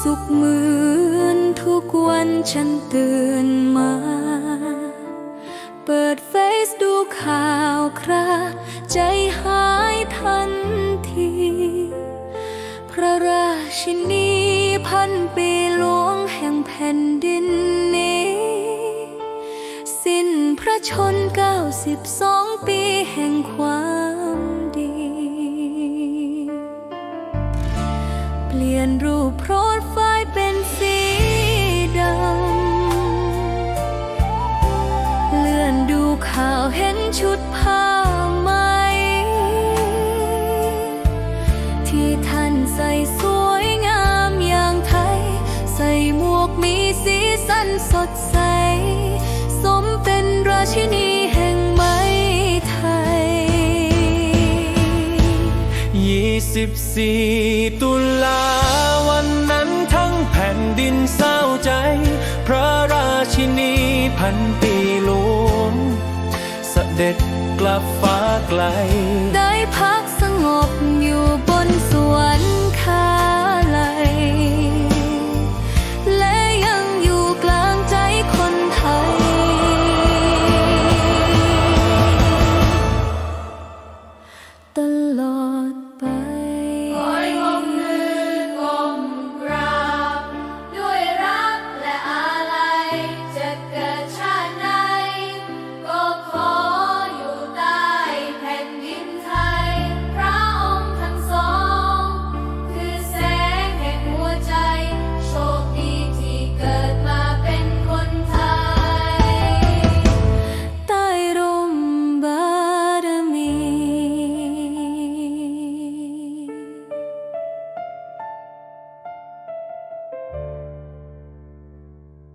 สุขเหมือนทุกวันฉันตื่นมา เปิดเฟซดูข่าวครา ใจหายทันที พระราชินีพันปีหลวงแห่งแผ่นดินนี้ สิ้นพระชนเก้าสิบสองปีแห่งความ เปลี่ยนรูปโปรไฟล์เป็นสีดำ เลื่อนดูข่าวเห็นชุดผ้าไหม ที่ท่านใส่สวยงามอย่างไทย ใส่หมวกมีสีสันสดใส สมเป็นราชินี 24ตุลาวันนั้นทั้งแผ่นดินเศร้าใจ พระราชินีพันปีหลวงเสด็จกลับฟ้าไกลได้พ